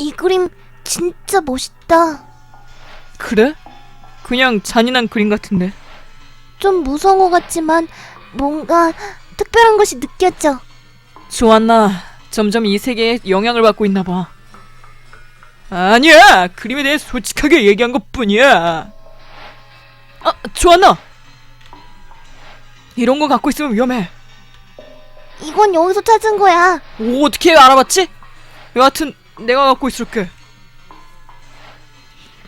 이 그림 진짜 멋있다. 그래? 그냥 잔인한 그림 같은데. 좀 무서운 것 같지만 뭔가 특별한 것이 느껴져. 조안나, 점점 이 세계에 영향을 받고 있나 봐. 아니야, 그림에 대해 솔직하게 얘기한 것 뿐이야. 아, 조안나! 이런 거 갖고 있으면 위험해. 이건 여기서 찾은 거야. 오, 어떻게 알아봤지? 여하튼 내가 갖고 있을게.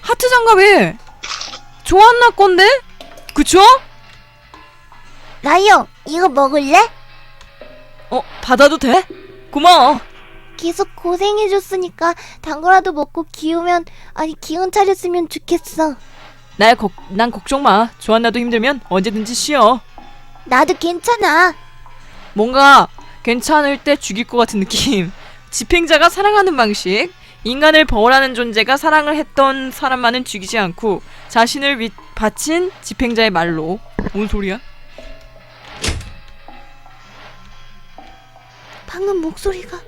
하트 장갑이 조안나 건데? 그쵸? 라이어, 이거 먹을래? 어, 받아도 돼? 고마워. 계속 고생해줬으니까 단 거라도 먹고 기우면 아니 기운 차렸으면 좋겠어. 날 걱, 난 걱정 마. 조안나도 힘들면 언제든지 쉬어. 나도 괜찮아. 뭔가 괜찮을 때 죽일 것 같은 느낌. 집행자가 사랑하는 방식. 인간을 벌하는 존재가 사랑을 했던 사람만은 죽이지 않고 자신을 위, 바친 집행자의 말로. 뭔 소리야? 방금 목소리가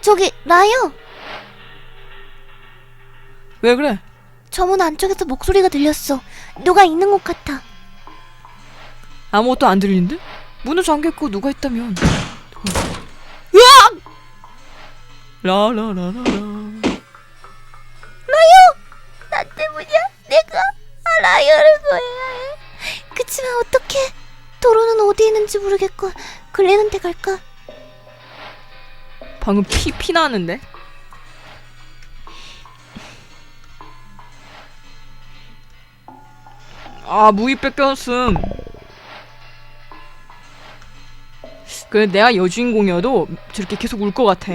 저기 라이어. 왜 그래? 저 문 안쪽에서 목소리가 들렸어. 누가 있는 것 같아. 아무것도 안 들리는데? 문은 잠겼고 누가 있다면! 라라라라라 나 때문이야? 내가 아, 라이어를 구해야 해. 그치만 어떡해? 도로는 어디 있는지 모르겠고 글렌한테 갈까? 방금 피, 피 나왔는데? 아 무기 뺏겼음 그래 내가 여주인공이어도 저렇게 계속 울 것 같아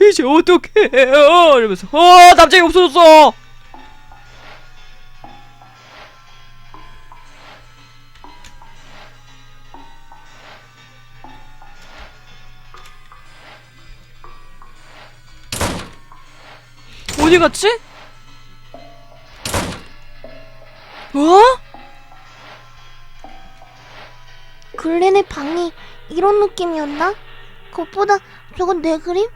이제 어떡해요 이러면서 어 남자가 없어졌어 어디 갔지? 어? 글렌의 방이 이런 느낌이었나? 그것보다 저건 내 그림?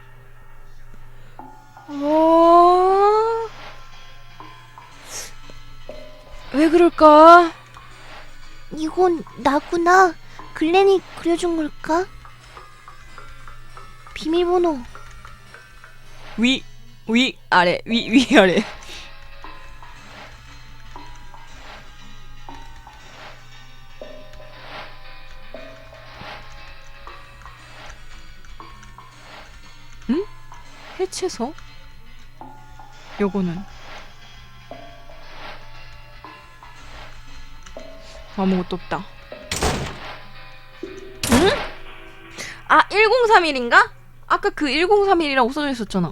왜 그럴까? 이건 나구나. 글렌이 그려준 걸까? 비밀번호. 위, 위, 아래, 위, 위, 아래. 응? 해체서? 요거는 아무것도 없다. 응? 아, 1031인가? 아까 그 1031이라고 써져 있었잖아.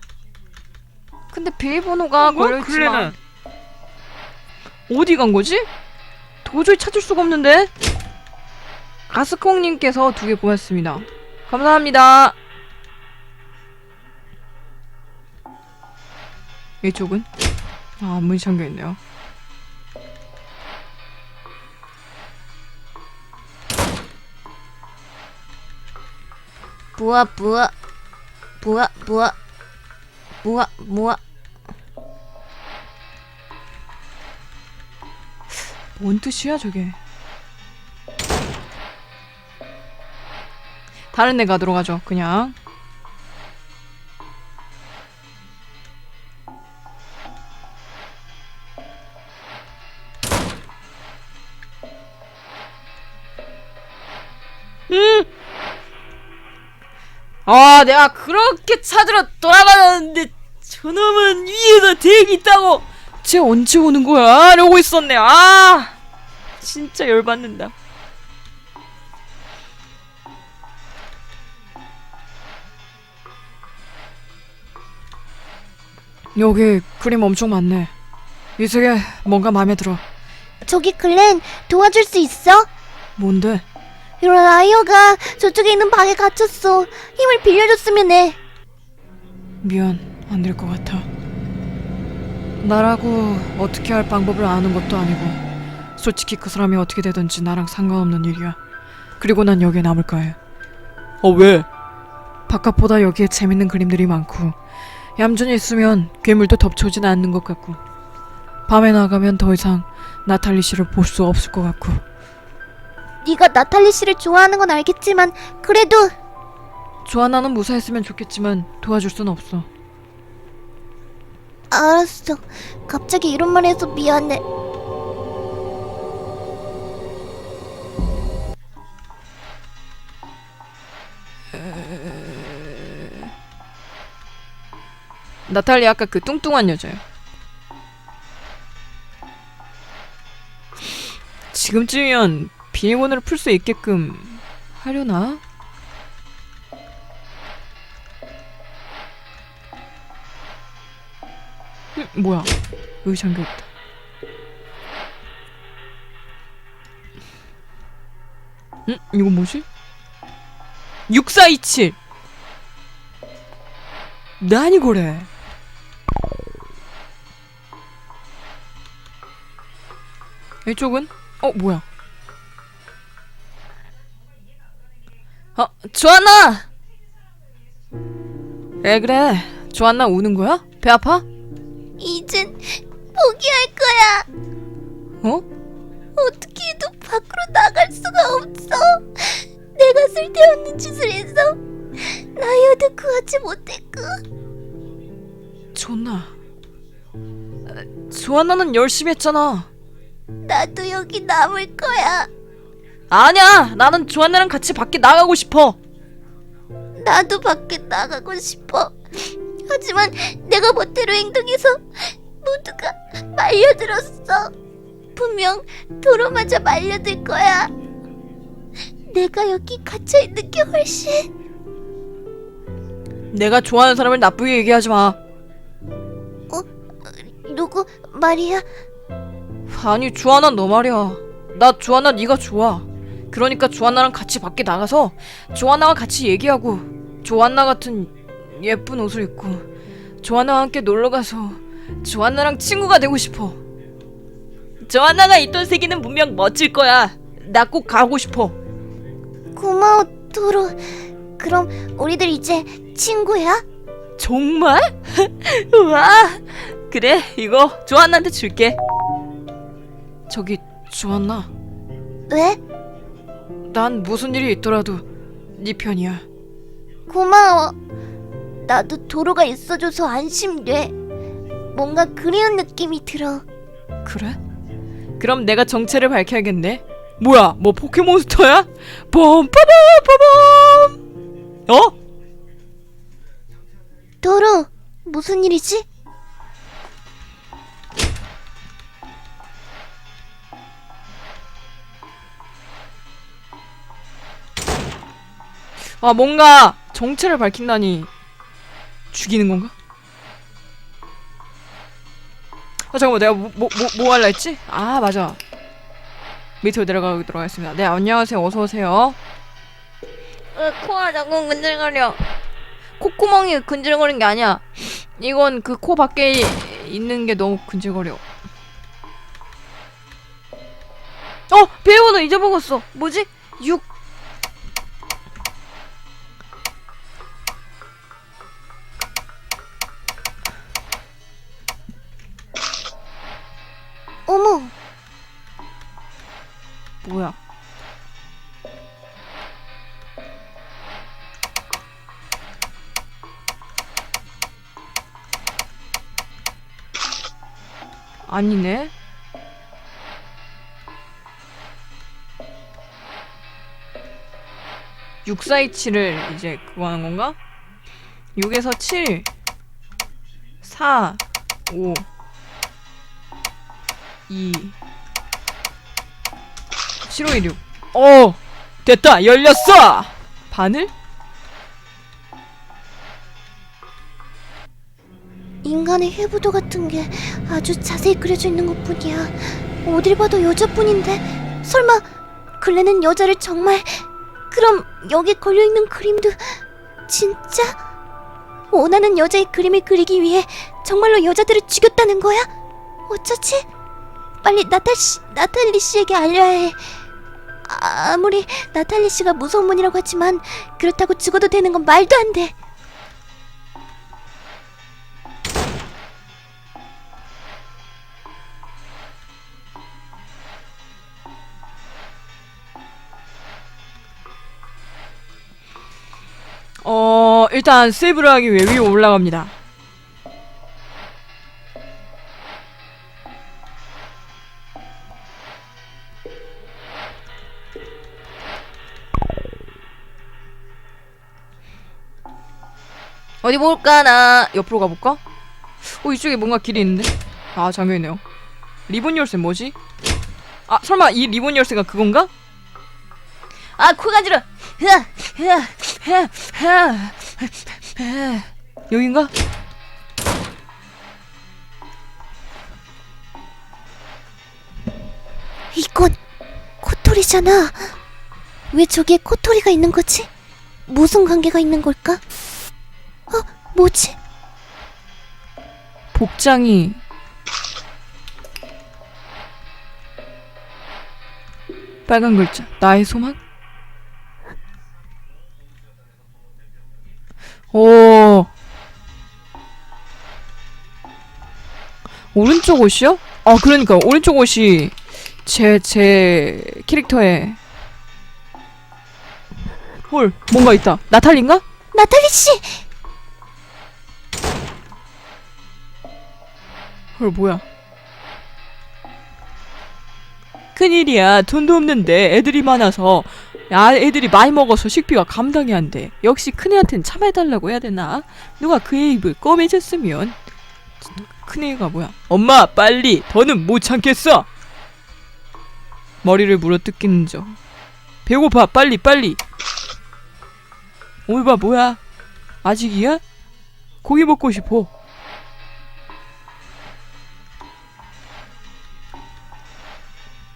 근데 비밀번호가 걸려있지만 어디 간 거지? 도저히 찾을 수가 없는데? 가스콩님께서 두개 보냈습니다. 감사합니다. 이쪽은? 아, 문이 잠겨있네요. 뭐야 뭐야 뭐야 뭐야 뭐야 뭐야 뭔 뜻이야, 저게? 다른 애 가도록 하죠, 그냥. 아, 내가 그렇게 찾으러 돌아다녔는데 저놈은 위에서 대기 있다고 쟤 언제 오는 거야? 이러고 있었네. 아, 진짜 열받는다. 여기 그림 엄청 많네. 이 세계 뭔가 마음에 들어. 저기 글렌 도와줄 수 있어? 뭔데? 이런 라이어가 저쪽에 있는 방에 갇혔어 힘을 빌려줬으면 해 미안, 안 될 것 같아. 나라고 어떻게 할 방법을 아는 것도 아니고, 솔직히 그 사람이 어떻게 되든지 나랑 상관없는 일이야. 그리고 난 여기에 남을 거야. 어 왜? 바깥보다 여기에 재밌는 그림들이 많고 얌전히 있으면 괴물도 덮쳐오진 않는 것 같고 밤에 나가면 더 이상 나탈리 씨를 볼 수 없을 것 같고 네가 나탈리 씨를 좋아하는 건 알겠지만 그래도 조아나는 무사했으면 좋겠지만 도와줄 순 없어 알았어. 갑자기 이런 말 해서 미안해. 나탈리 아까 그 뚱뚱한 여자요 지금쯤이면 비밀번호를 풀 수 있게끔 하려나? 음, 뭐야 여기 잠겨있다 응? 이거 뭐지? 6427 나니 고래 이쪽은? 어 뭐야 어 조안나 왜 그래 조안나 우는 거야? 배 아파? 이젠 포기할 거야. 어? 어떻게 해도 밖으로 나갈 수가 없어. 내가 쓸데없는 짓을 해서 라이어도 구하지 못했고 존나 조안나는 열심히 했잖아 나도 여기 남을 거야. 아니야 나는 조안나랑 같이 밖에 나가고 싶어 나도 밖에 나가고 싶어. 하지만 내가 멋대로 행동해서 모두가 말려들었어. 분명 도로마저 말려들 거야. 내가 여기 갇혀 있는 게 훨씬 내가 좋아하는 사람을 나쁘게 얘기하지 마 누구 말이야? 아니 조아나 너 말이야 나 조아나 네가 좋아 그러니까 조아나랑 같이 밖에 나가서 조아나와 같이 얘기하고 조아나 같은 예쁜 옷을 입고 조아나와 함께 놀러 가서 조아나랑 친구가 되고 싶어 조아나가 있던 세계는 분명 멋질 거야 나 꼭 가고 싶어 고마워 도로. 그럼 우리들 이제 친구야? 정말? 우와 그래 이거 조아나한테 줄게 저기 조아나 왜? 난 무슨 일이 있더라도 네 편이야 고마워. 나도 도로가 있어줘서 안심돼. 뭔가 그리운 느낌이 들어. 그래? 그럼 내가 정체를 밝혀야겠네. 뭐야? 뭐 포켓몬스터야? 봄빠밤빠밤. 어? 도로 무슨 일이지? 아 뭔가 정체를 밝힌다니 죽이는 건가? 아 잠깐만 내가 뭐뭐뭐 뭐 할라 했지? 아 맞아 밑으로 내려가도록 하겠습니다. 네 안녕하세요 어서 오세요. 왜 코가 자꾸 근질거려? 콧구멍이 근질거리는 게 아니야. 이건 그 코 밖에 있는 게 너무 근질거려. 어 비밀번호 잊어먹었어. 뭐지? 6 아니네. 육사이치를 이제 그거 하는 건가? 6에서 7 4 5 2 7516 어 됐다 열렸어 바늘? 인간의 해부도 같은 게 아주 자세히 그려져 있는 것 뿐이야. 어딜 봐도 여자뿐인데 설마 클레는 여자를 정말 그럼 여기 걸려 있는 그림도 진짜 원하는 여자의 그림을 그리기 위해 정말로 여자들을 죽였다는 거야? 어쩌지? 빨리 나탈 씨, 나탈리 씨에게 알려야 해. 아, 아무리 나탈리 씨가 무서운 분이라고 하지만 그렇다고 죽어도 되는 건 말도 안 돼. 일단 세이브를 하기 위해 위로 올라갑니다. 어디 볼까나 옆으로 가볼까? 어 이쪽에 뭔가 길이 있는데? 아 잠겨있네요. 리본 열쇠 뭐지? 아 설마 이 리본 열쇠가 그건가? 아 흐아 흐아 흐아 흐아. 여긴가? 이건 코토리잖아. 왜 저기에 코토리가 있는 거지? 무슨 관계가 있는 걸까? 어, 뭐지? 복장이 빨간 글자 나의 소망? 오른쪽 옷이요? 아 그러니까. 오른쪽 옷이 제 제 캐릭터에 헐 뭔가 있다. 나탈린가? 나탈리 씨! 헐 뭐야? 큰일이야. 돈도 없는데 애들이 많아서. 야 애들이 많이 먹어서 식비가 감당이 안 돼. 역시 큰애한텐 참아달라고 해야 되나? 누가 그의 입을 껌해줬으면 큰애가 뭐야 엄마 빨리 더는 못 참겠어 머리를 물어뜯기는 저 배고파 빨리 빨리 오이봐 뭐야 아직이야? 고기 먹고 싶어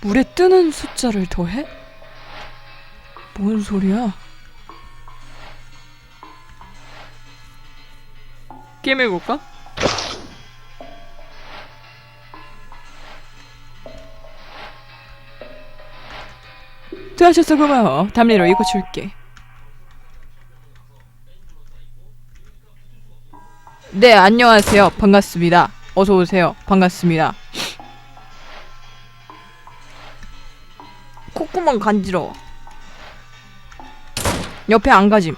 물에 뜨는 숫자를 더해? 뭔 소리야? 게임 해볼까? 도와줘서 고마워. 담례로 이거 줄게. 네, 안녕하세요. 반갑습니다. 어서 오세요. 반갑습니다. 콧구멍 간지러워. 옆에 안 가짐.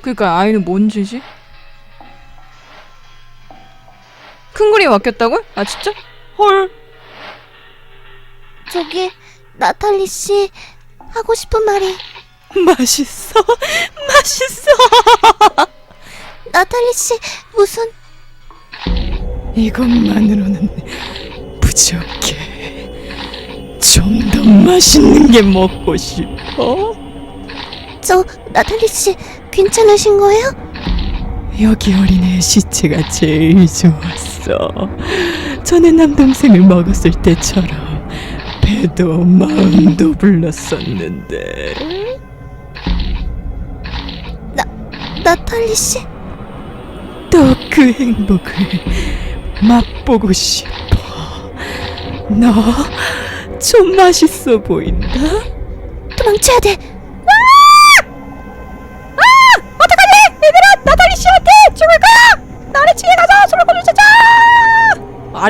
그니까 아이는 뭔 죄지? 큰 그림 맡겼다고? 아 진짜? 헐. 저기, 나탈리 씨, 하고 싶은 말이, 맛있어. 맛있어. 나탈리 씨, 무슨, 이것만으로는 부족해. 좀 더 맛있는 게 먹고 싶어. 저, 나탈리 씨, 괜찮으신 거예요? 여기 어린애의 시체가 제일 좋았어. 전에 남동생을 먹었을 때처럼 배도 마음도 불렀었는데. 나탈리 씨? 또 그 행복을 맛보고 싶어. 너 좀 맛있어 보인다. 도망쳐야 돼! 아래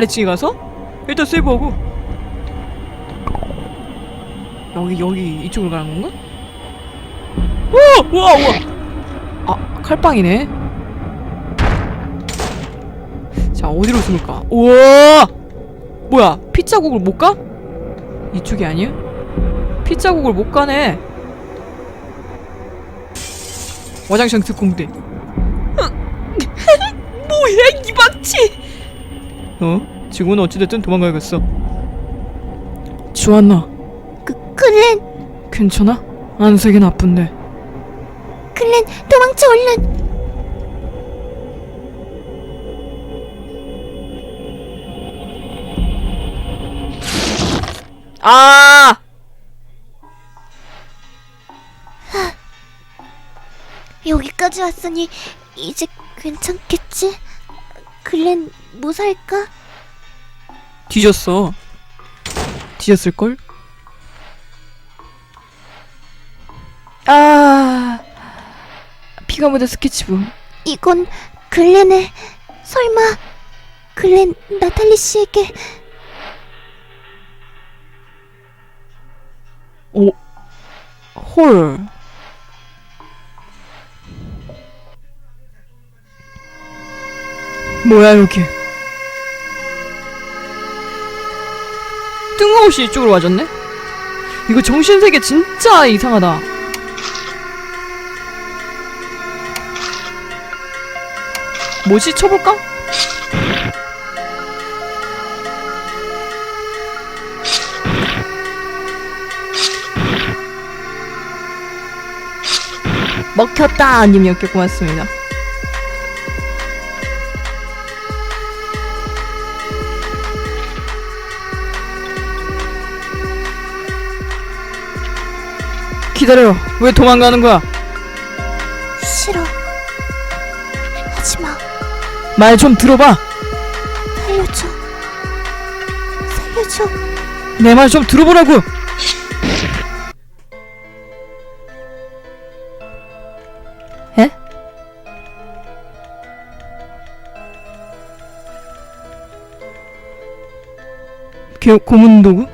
층에 가서 일단 세이브하고. 여기 여기 이쪽으로 가는 건가? 우와 우와 우와! 아 칼빵이네. 자 어디로 숨을까? 우와! 뭐야 피자국을 못 가? 이쪽이 아니야? 피자국을 못 가네. 와장창 특공대. 뭐야 이 박치 어? 지금은 어찌됐든 도망가야겠어. 주안나, 그, 클렌, 괜찮아? 안색이 나쁜데. 클렌, 도망쳐, 얼른! 아! 여기까지 왔으니, 이제 괜찮겠지? 클렌, 무사할까? 뒤졌어. 뒤졌을걸? 아, 피가 묻은 스케치북. 이건 글렌의 설마 글렌 나탈리 씨에게 오, 헐. 뭐야 여기? 뜬금없이 이쪽으로 와줬네? 이거 정신세계 진짜 이상하다. 뭐지? 쳐볼까? 먹혔다 님이었게 고맙습니다. 기다려. 왜 도망가는 거야? 싫어. 하지 마. 말 좀 들어봐. 살려줘. 살려줘. 내 말 좀 들어보라고. 에? 교 고문 도구?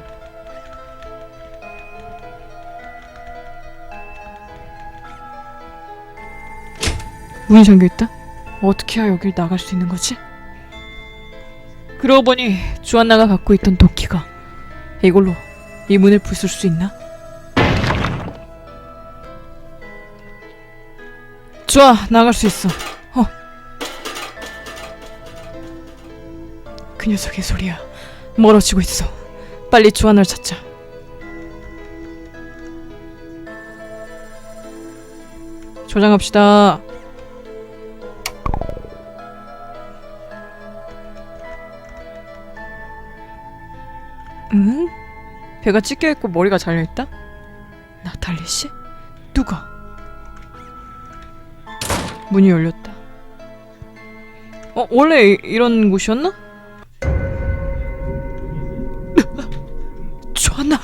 문이 잠겨 있다. 어떻게 해야 여길 나갈 수 있는 거지? 그러고 보니 주한나가 갖고 있던 도끼가 이걸로 이 문을 부술 수 있나? 좋아, 나갈 수 있어. 어. 그 녀석의 소리야. 멀어지고 있어. 빨리 주한을 찾자. 저장합시다. 배가 찢겨 있고 머리가 잘려 있다? 나탈리 씨? 누가? 문이 열렸다. 어 원래 이, 이런 곳이었나? 좋았나?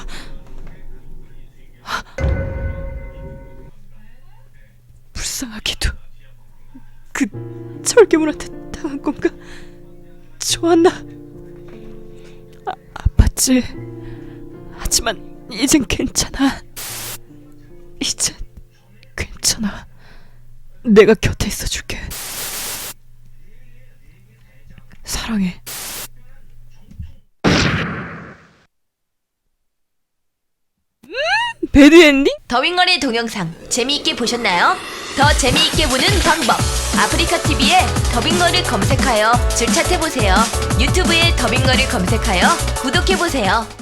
불쌍하게도 그 철괴물한테 당한 건가? 좋았나? 아, 아팠지. 하지만 이젠 괜찮아. 이젠 괜찮아. 내가 곁에 있어줄게. 사랑해. 음, 배드 엔딩? 더윙걸의 동영상 재미있게 보셨나요? 더 재미있게 보는 방법 아프리카 TV에 더빙걸을 검색하여 즐 찾해보세요 유튜브에 더빙걸을 검색하여 구독해보세요